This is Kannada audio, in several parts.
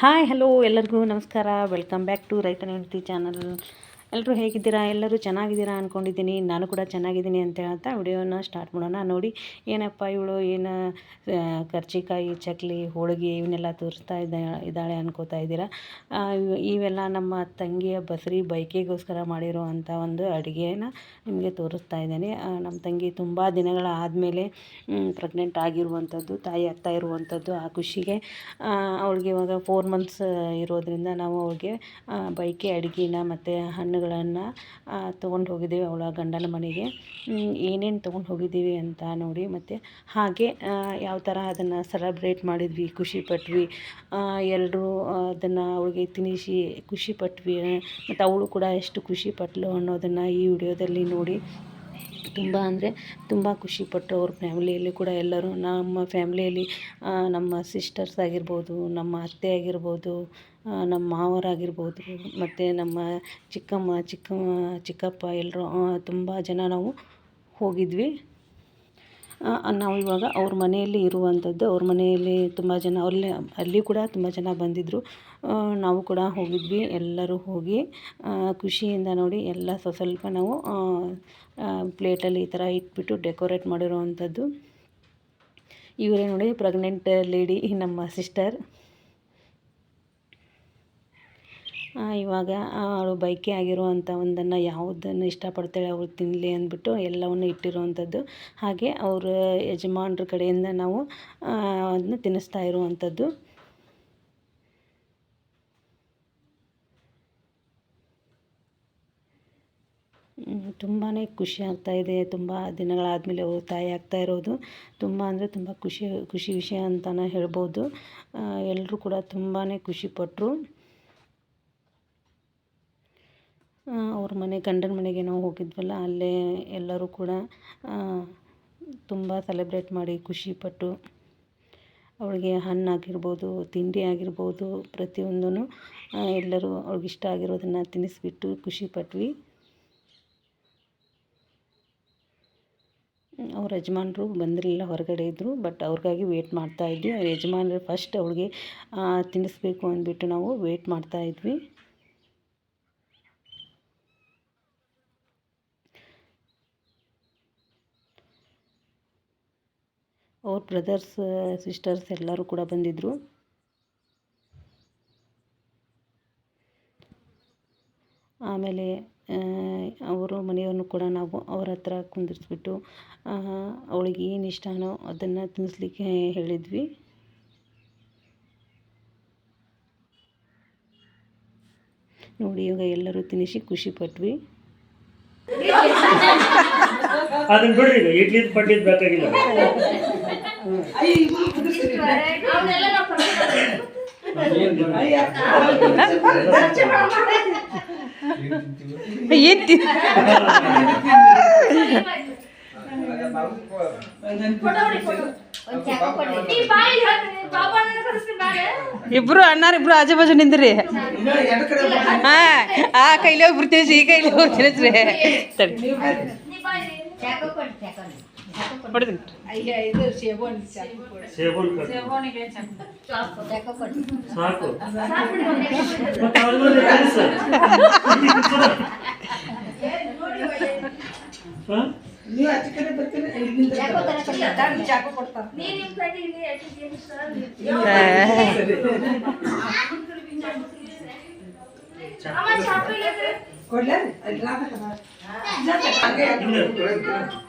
ಹಾಯ್ ಹಲೋ ಎಲ್ಲರಿಗೂ ನಮಸ್ಕಾರ. ವೆಲ್ಕಮ್ ಬ್ಯಾಕ್ ಟು ರೈತನ ಹೆಂಡತಿ ಚಾನಲ್ ಎಲ್ಲರೂ ಹೇಗಿದ್ದೀರಾ? ಎಲ್ಲರೂ ಚೆನ್ನಾಗಿದ್ದೀರಾ ಅಂದ್ಕೊಂಡಿದ್ದೀನಿ ನಾನು ಕೂಡ ಚೆನ್ನಾಗಿದ್ದೀನಿ ಅಂತ ಹೇಳ್ತಾ ವಿಡಿಯೋನ ಸ್ಟಾರ್ಟ್ ಮಾಡೋಣ. ನೋಡಿ, ಏನಪ್ಪ ಇವಳು ಏನು ಕರ್ಜಿಕಾಯಿ, ಚಕ್ಲಿ, ಹೋಳಿಗೆ ಇವನ್ನೆಲ್ಲ ತೋರಿಸ್ತಾ ಇದ್ದ, ಇದ್ದಾಳೆ ಅನ್ಕೋತಾ ಇದ್ದೀರಾ? ಇವೆಲ್ಲ ನಮ್ಮ ತಂಗಿಯ ಬಸರಿ ಬೈಕಿಗೋಸ್ಕರ ಮಾಡಿರುವಂಥ ಒಂದು ಅಡುಗೆನ ನಿಮಗೆ ತೋರಿಸ್ತಾ ಇದ್ದೇನೆ. ನಮ್ಮ ತಂಗಿ ತುಂಬ ದಿನಗಳ ಆದಮೇಲೆ ಪ್ರೆಗ್ನೆಂಟ್ ಆಗಿರುವಂಥದ್ದು ತಾಯಿ ಆಗ್ತಾ ಇರುವಂಥದ್ದು ಆ ಖುಷಿಗೆ ಅವಳಿಗೆ ಇವಾಗ ಫೋರ್ ಮಂತ್ಸ್ ಇರೋದ್ರಿಂದ ನಾವು ಅವಳಿಗೆ ಬೈಕೆ ಅಡುಗೆನ ಮತ್ತು ಹಣ್ಣುಗಳನ್ನು ತೊಗೊಂಡು ಹೋಗಿದ್ದೀವಿ ಅವಳ ಗಂಡನ ಮನೆಗೆ. ಏನೇನು ತೊಗೊಂಡು ಹೋಗಿದ್ದೀವಿ ಅಂತ ನೋಡಿ ಮತ್ತು ಹಾಗೆ ಯಾವ ಥರ ಅದನ್ನು ಸೆಲೆಬ್ರೇಟ್ ಮಾಡಿದ್ವಿ, ಖುಷಿ ಪಟ್ವಿ ಎಲ್ಲರೂ ಅದನ್ನು ಅವಳಿಗೆ ತಿನ್ನಿಸಿ ಖುಷಿ ಪಟ್ವಿ, ಮತ್ತು ಅವಳು ಕೂಡ ಎಷ್ಟು ಖುಷಿ ಪಟ್ಟಳು ಅನ್ನೋದನ್ನು ಈ ವಿಡಿಯೋದಲ್ಲಿ ನೋಡಿ ತುಂಬ ಅಂದರೆ ತುಂಬ ಖುಷಿಪಟ್ಟರು ಅವ್ರ ಫ್ಯಾಮಿಲಿಯಲ್ಲಿ ಕೂಡ ಎಲ್ಲರೂ ನಮ್ಮ ಫ್ಯಾಮ್ಲಿಯಲ್ಲಿ ನಮ್ಮ ಸಿಸ್ಟರ್ಸ್ ಆಗಿರ್ಬೋದು, ನಮ್ಮ ಅತ್ತೆ ಆಗಿರ್ಬೋದು ನಮ್ಮ ಮಾವರಾಗಿರ್ಬೋದು ಮತ್ತು ನಮ್ಮ ಚಿಕ್ಕಮ್ಮ ಚಿಕ್ಕಮ್ಮ ಚಿಕ್ಕಪ್ಪ ಎಲ್ಲರೂ ತುಂಬ ಜನ ನಾವು ಹೋಗಿದ್ವಿ. ನಾವು ಇವಾಗ ಅವ್ರ ಮನೆಯಲ್ಲಿ ಇರುವಂಥದ್ದು, ಅವ್ರ ಮನೆಯಲ್ಲಿ ತುಂಬ ಜನ, ಅಲ್ಲಿ ಅಲ್ಲಿ ಕೂಡ ತುಂಬ ಜನ ಬಂದಿದ್ದರು ನಾವು ಕೂಡ ಹೋಗಿದ್ವಿ, ಎಲ್ಲರೂ ಹೋಗಿ ಖುಷಿಯಿಂದ ನೋಡಿ ಎಲ್ಲ ಸ್ವಸ್ವಲ್ಪ ನಾವು ಪ್ಲೇಟಲ್ಲಿ ಈ ಥರ ಇಟ್ಬಿಟ್ಟು ಡೆಕೋರೇಟ್ ಮಾಡಿರೋವಂಥದ್ದು. ಇವರೇ ನೋಡಿ ಪ್ರೆಗ್ನೆಂಟ್ ಲೇಡಿ ನಮ್ಮ ಸಿಸ್ಟರ್ ಇವಾಗ ಅವಳು ಬೈಕೆ ಆಗಿರುವಂಥ ಒಂದನ್ನು ಯಾವುದನ್ನು ಇಷ್ಟಪಡ್ತಾಳೆ ಅವಳು ತಿನ್ನಲಿ ಅಂದ್ಬಿಟ್ಟು ಎಲ್ಲವನ್ನು ಇಟ್ಟಿರುವಂಥದ್ದು. ಹಾಗೆ ಅವರ ಯಜಮಾನ್ರ ಕಡೆಯಿಂದ ನಾವು ಅದನ್ನ ತಿನ್ನಿಸ್ತಾ ಇರುವಂಥದ್ದು. ತುಂಬಾ ಖುಷಿ ಆಗ್ತಾ ಇದೆ. ತುಂಬ ದಿನಗಳಾದಮೇಲೆ ಅವ್ರು ತಾಯಿ ಆಗ್ತಾ ಇರೋದು. ತುಂಬ ಅಂದರೆ ತುಂಬ ಖುಷಿ ಖುಷಿ ವಿಷಯ ಅಂತಲೇ ಹೇಳ್ಬೋದು. ಎಲ್ಲರೂ ಕೂಡ ತುಂಬಾ ಖುಷಿಪಟ್ಟರು ಅವ್ರ ಮನೆ ಗಂಡನ ಮನೆಗೆ ನಾವು ಹೋಗಿದ್ವಲ್ಲ, ಅಲ್ಲೇ ಎಲ್ಲರೂ ಕೂಡ ತುಂಬ ಸೆಲೆಬ್ರೇಟ್ ಮಾಡಿ ಖುಷಿಪಟ್ಟು ಅವಳಿಗೆ ಹಣ್ಣಾಗಿರ್ಬೋದು ತಿಂಡಿ ಆಗಿರ್ಬೋದು ಪ್ರತಿಯೊಂದೂ ಎಲ್ಲರೂ ಅವ್ಳಿಗೆ ಇಷ್ಟ ಆಗಿರೋದನ್ನು ತಿನ್ನಿಸ್ಬಿಟ್ಟು ಖುಷಿಪಟ್ವಿ. ಅವ್ರ ಯಜಮಾನ್ರು ಬಂದಿರಲಿಲ್ಲ ಹೊರಗಡೆ ಇದ್ದರು ಬಟ್ ಅವ್ರಿಗಾಗಿ ವೇಟ್ ಮಾಡ್ತಾಯಿದ್ವಿ ಅವ್ರ ಯಜಮಾನ್ರು ಫಸ್ಟ್ ಅವ್ಳಿಗೆ ತಿನ್ನಿಸ್ಬೇಕು ಅಂದ್ಬಿಟ್ಟು ನಾವು ವೇಟ್ ಮಾಡ್ತಾ ಅವ್ರ ಬ್ರದರ್ಸ್ ಸಿಸ್ಟರ್ಸ್ ಎಲ್ಲರೂ ಕೂಡ ಬಂದಿದ್ದರು ಆಮೇಲೆ ಅವರು ಮನೆಯವ್ರನ್ನು ಕೂಡ ನಾವು ಅವ್ರ ಹತ್ರ ಕುಂದಿರಿಸ್ಬಿಟ್ಟು ಅವಳಿಗೆ ಏನು ಇಷ್ಟನೋ ಅದನ್ನು ತಿನ್ನಿಸ್ಲಿಕ್ಕೆ ಹೇಳಿದ್ವಿ. ನೋಡಿ, ಇವಾಗ ಎಲ್ಲರೂ ತಿನ್ನಿಸಿ ಖುಷಿ ಪಟ್ವಿ. ಅದನ್ನ ಬಿಡ್ರಿ, ಇಡ್ಲಿ ಪಡ್ಲಿದ್ ಬೇಕಾಗಿಲ್ಲ. ಏನು ಇಬ್ರು ಅಣ್ಣಾರ ಇಬ್ರು ಆಜು ಬಾಜು ನಿಂದ್ರಿ. ಹಾ ಆ ಕೈಲಿ ಹೋಗಿ ಬರ್ತೀವಿ ಈ ಕೈಲಿ ಹೋಗಿ ತಿನ್ನಿಸ್ರಿ ತಡಿ ಹೊಡಿತೀನಿ ಸೇಬನ್ ಸಾಕು ಮತ್ತೆ ಅವ್ರಿಗೊಂದು ಕೆಲಸ. ಹಾ? ಆಯ್ತು. ಬಳಸ್ತೀನಿ ಒಂದು ನಿಮಿಷ ನಾನು ತಗೊಂಡು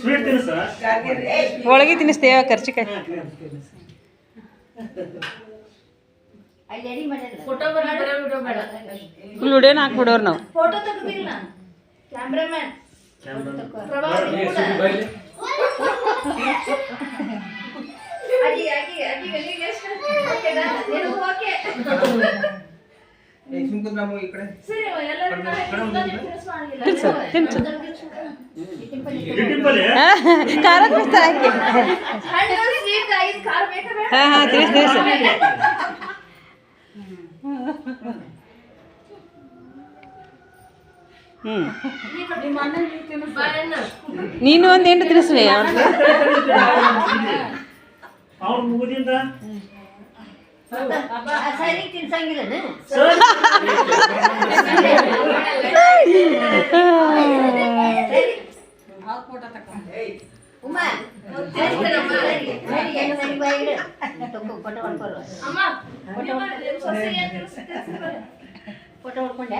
ಸ್ವೀಟ್ ತಿನ್ಸ? ಒಳಗೆ ತಿನ್ನಿಸ್ತೇವ ಖರ್ಚಿಕಾಯಿ ಫೋಟೋ ಬರಬೇಡ ವಿಡಿಯೋ ಬೇಡ ಫುಲ್ ವಿಡಿಯೋನ ಹಾಕ್ಬಿಡೋರು ನಾವು ಫೋಟೋ ತೆಗ್ದಿಲ್ಲ ಕ್ಯಾಮ್ರಾಮ್ಯಾನ್ ಬೈಲಿ ಅಗಿ ಅಗಿ ಅಗಿ ಅಗಿ ಎಷ್ಟು ಓಕೆನಾ ಸೊಸೆಗೆ ಏನ್ ತಿನ್ನಿಸ್ತಾರೆ? ಫೋಟೋ ಹೊಡ್ಕೊಂಡೆ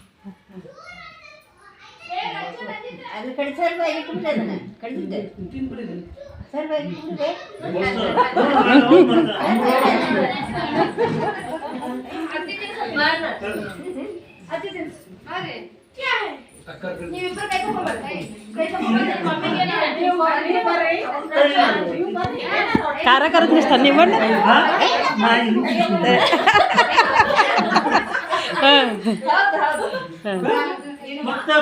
ಅದು ಕಡೆ ಸರ್ ಬಾಯಿ ಇಟ್ಬಿಟ್ಟೆ ಅದನ್ನ ಕಳ್ದಿದ್ದೆ ಸರ್ ಬಾಯಿ ಇಟ್ಬಿಟ್ಟೆ ಅತ್ತಿ ತಿನ್ಸು. ಬಾ ಅಣ್ಣ. ಅತ್ತಿ ತಿನ್ಸು. ಹಾಗೆ. ನೀವಿಬ್ರು ಕೈ ತಗೊಂಡ್ಬರ್ರಿ. ಕೈ ತಗೊಂಡ್ಬರ್ರಿ. ನಿಮ್ಮ ಮಮ್ಮಿಗೆ ಏನು- ನೀವು ಬರ್ರಿ, ಬರ್ರಿ. ನೀವು ಬರ್ರಿ. ಖಾರ ಖಾರ ತಿನ್ನಿಸ್ತಾರೆ ನಿಮ್ಮ ಅಣ್ಣ ಹಾಂ ಹೌದು ಹೌದು ಮತ್ತೆ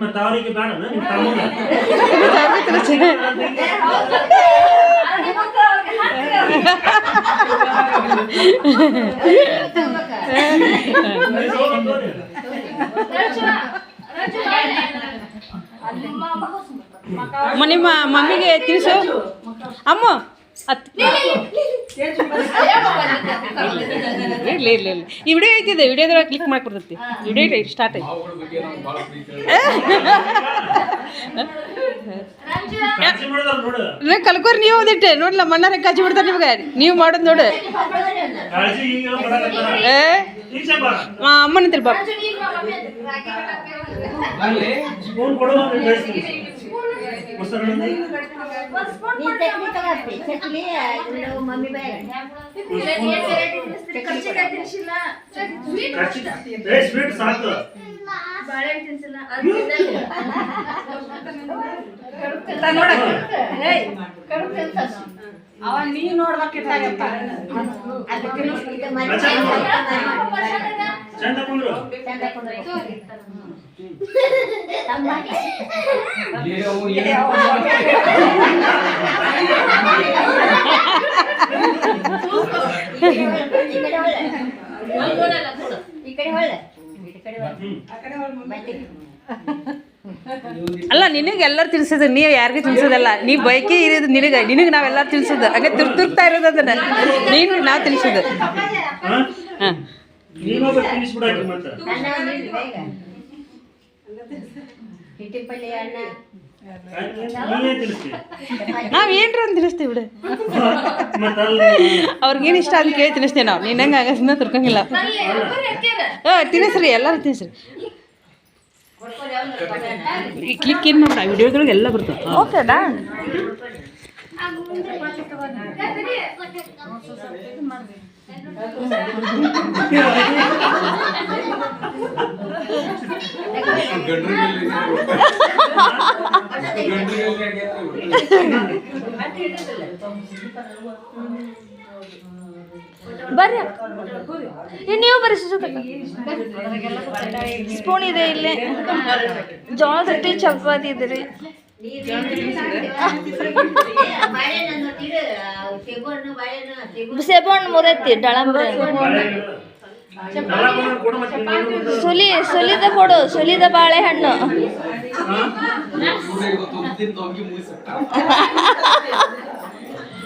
ಮತ್ತೆ ಅವರಿಗೆ ಬೇಡ ನಿಮ್ಮ ತಮ್ಮನ ಏ, ಹೌದು. ಅದಕ್ಕೆ ಮತ್ತೆ ಅವ್ರಿಗೆ ಹಾಕ್ರಿ ಅವ್ರಿಗೆ. ರಚ್ಚು, ರಚ್ಚು ಬಾಳೆ. ಅಲ್ಲಿ ಮ- ಮಗ- ಮ- ನಿಮ್ಮ ಮಮ್ಮಿಗೆ ತಿಳಿಸು ಅಮ್ಮ ಇರ್ಲಿ ಇರ್ಲಿ ಇರ್ಲಿ ಈ ವಿಡಿಯೋ ಐತಿದೆ ವಿಡಿಯೋದ್ರಾಗ ಕ್ಲಿಕ್ ಮಾಡ್ಕೊಡ್ತೈತಿ ವಿಡಿಯೋ ಇಲ್ಲ ಸ್ಟಾರ್ಟ್ ಐತಿ ಕಲ್ಕೋರ್ ನೀವು ಓದಿಟ್ಟೆ ನೋಡ್ಲ ಮಣ್ಣಾರ ಕಾಜಿ ಬಿಡ್ತಾರೆ ನಿಮ್ಗೆ. ನೀವು ಮಾಡೋದು ನೋಡು. ಕಾಳಜಿ ಮಮ್ಮಿ ಬಾಯಿ ಸ್ವೀಟ್ ಸಾಕು. ಬಾಳೆಹಣ್ಣು ತಿನ್ಸಿಲ್ಲ. ಅವ ನೀ ನೋಡ್ಬೇಕಿತ್ತಾಗಪ್ಪ ಅದಕ್ಕೆ? ಚಂದ ಕುಂದ್ರು ಚಂದ ಕೊಡ್ಬೇಕು. ಅಲ್ಲ ನಿನಗೆ ಎಲ್ಲರೂ ತಿನ್ಸಿದ್ರು ನೀ ಯಾರಿಗೂ ತಿನ್ಸೋದಲ್ಲ ನೀ ಬೈಕಿ ಇರೋದು ನಿನಗೆ ನಿನಗೆ ನಾವೆಲ್ಲ ತಿನ್ಸೋದು. ಹಂಗೆ ತುರ್ ತುರ್ತಾ ಇರೋದು ಅದನ್ನ. ನೀನು ನಾವು ತಿನ್ಸೋದು. ಹಾ? ಹಾಂ ನೀನೊಬ್ಬ ತಿನ್ನಿಸ್ಬಿಡಾಕಿ ಮತ್ತೆ ಅನ್ನ ಒಂದು ಇಡ್ಲಿ ಬೇಗ ಹಿಟ್ಟಿನ ಪಲ್ಯ ಅನ್ನ ನೀನೇ ತಿನ್ನಿಸ್ತಿ ನಾವು ಏನ್ರ ಅಂತ ತಿನ್ನಿಸ್ತೀವಿ ಬಿಡು. ಅವ್ರಿಗೇನು ಇಷ್ಟ ಅಂತ ಕೇಳಿ ತಿನ್ನಿಸ್ತೇವೆ ನಾವು. ನೀನು ಹಂಗೆ ಆಗಸಿಂದ ತುರ್ಕಂಗಿಲ್ಲ. ಹಾಂ ತಿನ್ನಿಸ್ರಿ ಎಲ್ಲರೂ ತಿನ್ನಿಸ್ರಿ. ಈ ಕ್ಲಿಕ್ ಏನು ಮಾಡ್ಬಿಡ ವಿಡಿಯೋಗಳಿಗೆ ಎಲ್ಲ ಬರ್ತದೆ. ಓಕೆನಾ ಯಾಕಂದ್ರೆ ಬರ್ರಿ ನೀವು ಬರ್ರಿ ಸುಜಾತಕ್ಕ ಸ್ಪೂನ್ ಇದೆ ಇಲ್ಲೇ. ಜೋಳದ ರೊಟ್ಟಿ ಚಪಾತಿ ಇದೆ ರೀ. ಸೇಬಣ್ಣು ಮುರೈತಿ ಡಳಂಬ್ರಿ ಸುಲಿ ಸುಲಿದ ಕೊಡು ಸುಲಿದ ಬಾಳೆಹಣ್ಣು.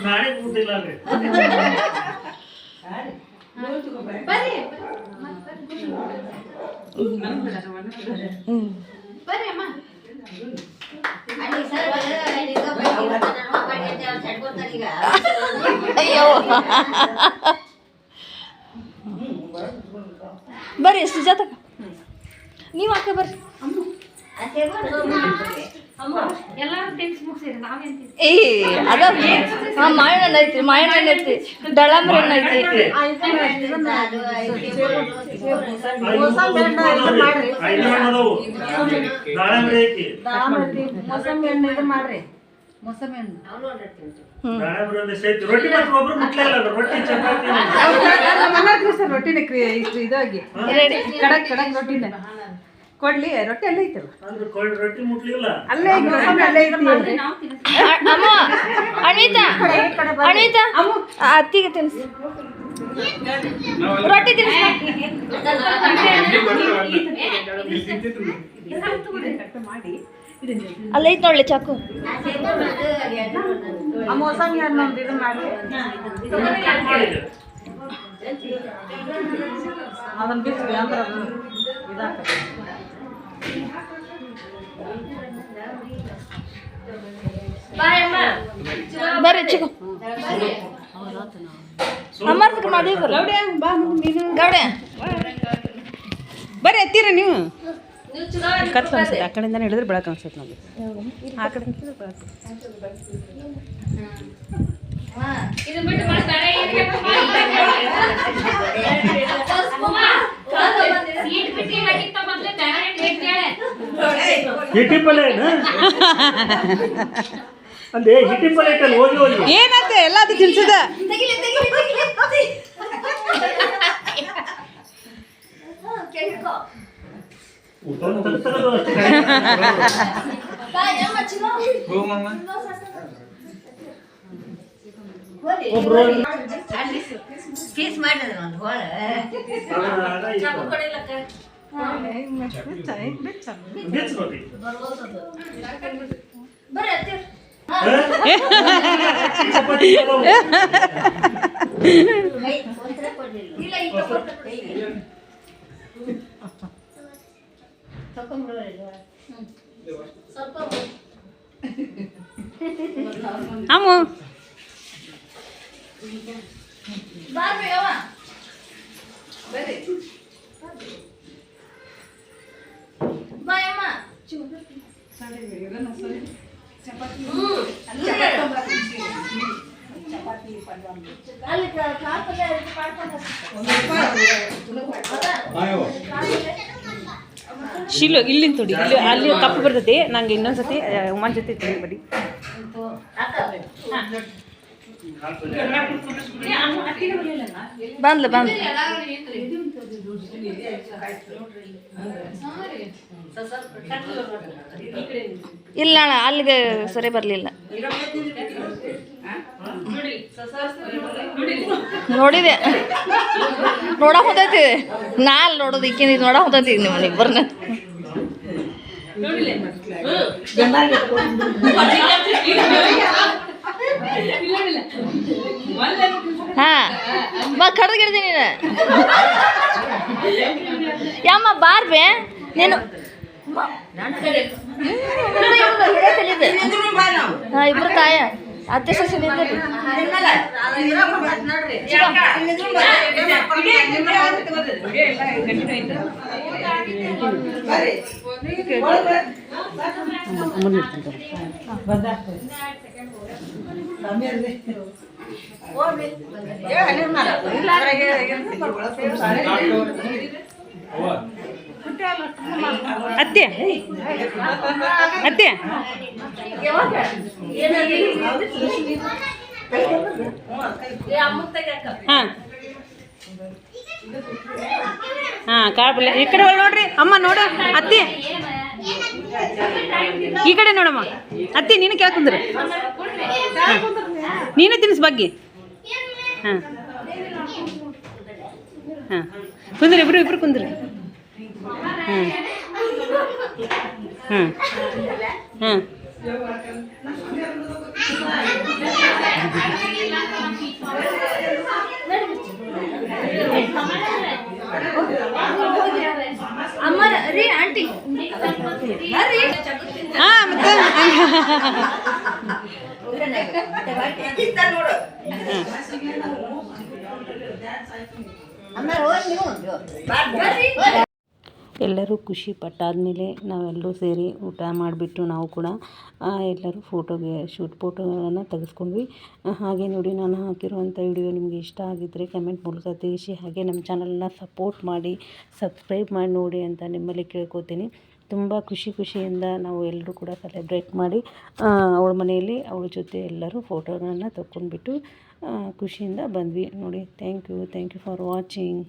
ನಾಳೆ ಬರ್ರಿ ಬರ್ರಿ ಸರ್ ಈಗ ಬೈಕ್ ಇರ್ತಾನೆ, ಮಾಡಿ ಅಂತ ಅವ್ರು ಸಡ್ಕೊತಾನೆ ಈಗ ಅಯ್ಯೋ ಅದಾವು ಬರ್ರಿ ಸುಜಾತ ನೀವು ಹಾಕ ಬರ್ರಿ. ಏ ಅದ ಹಾಂ ಮಾವಿನ ಐತಿ ಮಾವಿನ ಹಣ್ಣು ಐತಿ ದಾಳಂಬ್ರಿ ಐತಿ. ಮೋಸಂಬಿ ಹಣ್ಣು ಇದು ಮಾಡ್ರಿ ಮೋಸಂಬಿ ಹಣ್ಣು ರೊಟ್ಟಿನ ಇದಾಗಿ. ರೆಡಿ ಕಡಕ್ ಕಡಕ್ ರೊಟ್ಟಿನ. ಕೊಡ್ಲಿ ರೊಟ್ಟಿ ಅಲ್ಲೇ ಐತಲ್ಲ. ಅಂದ್ರೆ ಕೊಳ್- ರೊಟ್ಟಿ ಮುಟ್ಲಿಲ್ಲ. ಅಲ್ಲೇ ಐತಿ, ಅಲ್ಲೇ ಐತಿ. ಅಮ್ಮ ಅಣ್ವಿತಾ ಅಣ್ವಿತಾ ಅತ್ತಿಗೆ ತಿನ್ಸ್ ರೊಟ್ಟಿ ತಿನ್ಸಿ ಅಲ್ಲೈತ್ ನೋಡ್ಲಿ ಚಾಕು. ಮೋಸಂಬಿ ಹಣ್ಣು ಇದು. ಅದನ್ನ ಬಿಸಿ ಅಂದ್ರೆ ಅದು ಇದಾಗ್ತದೆ. ಬರ್ರಿ ಚಿಕು ಅಮ್ಮರ್ದಕ್ಕೆ ಮಾಡಿ ಬರ್ರಿ ಗೌಡ್ಯ ಬಾ ನೀನು ಗೌಡೆ ಬರ್ರಿ ಎತ್ತೀರ ನೀವು ಕತ್ ಅನ್ಸುತ್ತೆ ಆ ಕಡೆಯಿಂದನೇ ಹಿಡಿದ್ರೆ ಬೆಳಕು ಅನ್ಸುತ್ತೆ ನಮಗೆ ಆ ಕಡೆ ಹಿಡಿದ್ರೆ ಬೆಳಕು ಇದು ಬಿಟ್ಟು ಏನು? ಅಂದೆ ಹಿಟ್ಟಿ ಪಲ್ಯ ಐತಲ್ಲ ಹೋಗಿ ಹೋಗಿ. ಏನಾತ? ಎಲ್ಲ ಅದು ತಗ್ಸೋದು ಅಷ್ಟೇ. ಒಬ್ರು ಪೀಸ್ ಮಾಡಿದ್ರೆ ಒಂದು ಹೋಳ ಅದಾವು. ಅಮ್ಮ ಶಿಲು ಇಲ್ಲಿಂದ ತೊಡಿ. ಇಲ್ಲಿ ಅಲ್ಲಿ ತಪ್ಪು ಬರ್ತದೆ ನಂಗೆ ಇನ್ನೊಂದ್ಸತಿ ಒಂದ್ ಉಮ್ಮನ್ ಜೊತೆ ತೊಡಿ ಬಡಿ ಬಂದ್ಲ, ಬಂದ್ಲು. ಇಲ್ಲ ಅಣ್ಣ, ಅಲ್ಲಿಗೆ ಸರಿ ಬರಲಿಲ್ಲ. ನೋಡಿದೆ. ನೋಡ ಹೋತೈತಿ ನಾ ಅಲ್ಲಿ ನೋಡೋದು ಈಕಿನ ನೋಡ ಹೋತೈತಿ ನಿಮ್ಮ ಮನೆಗೆ ಬರ್ನ ಹಾ. ಬಾ ಕಡ್ದು ನೀನು. ಯಮ್ಮ ಬಾರ್ಬೆ ನೀನು ಹಾ ಇಬ್ರು ತಾಯ. ಅತ್ತೆ ಸಸಿ ನಿಂದ್ರಿ ಅತ್ತೆ. ಅತ್ತೆ. ಹಾಂ. ಹಾಂ ಕಾಳು ಈ ಕಡೆ ಒಳಗೆ ನೋಡ್ರಿ. ಅಮ್ಮ ನೋಡು. ಅತ್ತಿ. ಈ ಕಡೆ ನೋಡಮ್ಮ. ಅತ್ತಿ, ನೀನು ಕೇಳ್ ಕುಂದ್ರು. ನೀನು ತಿನ್ನಿಸ್ ಬಗ್ಗೆ. ಹಾಂ. ಹಾಂ. ಕುಂದ್ರಿ, ಇಬ್ರು ಇಬ್ರು ಕುಂದ್ರಿ. ಹ್ಞೂ ಹ್ಞೂ ಹಾಂ. ಅಮ್ಮ ರೀ, ಆಂಟಿ. ಎಲ್ಲರೂ ಖುಷಿ ಪಟ್ಟಾದ್ಮೇಲೆ ನಾವೆಲ್ಲರೂ ಸೇರಿ ಊಟ ಮಾಡಿಬಿಟ್ಟು ನಾವು ಕೂಡ ಎಲ್ಲರೂ ಫೋಟೋಗೆ ಶೂಟ್ ಫೋಟೋಗಳನ್ನು ತೆಗೆಸ್ಕೊಂಡ್ವಿ. ಹಾಗೆ ನೋಡಿ ನಾನು ಹಾಕಿರುವಂಥ ವಿಡಿಯೋ ನಿಮಗೆ ಇಷ್ಟ ಆಗಿದ್ದರೆ ಕಮೆಂಟ್ ಮೂಲಕ ತಿಳಿಸಿ. ಹಾಗೆ ನಮ್ಮ ಚಾನಲನ್ನ ಸಪೋರ್ಟ್ ಮಾಡಿ ಸಬ್ಸ್ಕ್ರೈಬ್ ಮಾಡಿ ನೋಡಿ ಅಂತ ನಿಮ್ಮಲ್ಲಿ ಕೇಳ್ಕೊತೀನಿ. ತುಂಬ ಖುಷಿ ಖುಷಿಯಿಂದ ನಾವು ಎಲ್ಲರೂ ಕೂಡ ಸೆಲೆಬ್ರೇಟ್ ಮಾಡಿ ಅವಳ ಮನೆಯಲ್ಲಿ ಅವಳ ಜೊತೆ ಎಲ್ಲರೂ ಫೋಟೋಗಳನ್ನು ತಕ್ಕೊಂಡ್ಬಿಟ್ಟು ಖುಷಿಯಿಂದ ಬಂದ್ವಿ. ನೋಡಿ thank you thank you for watching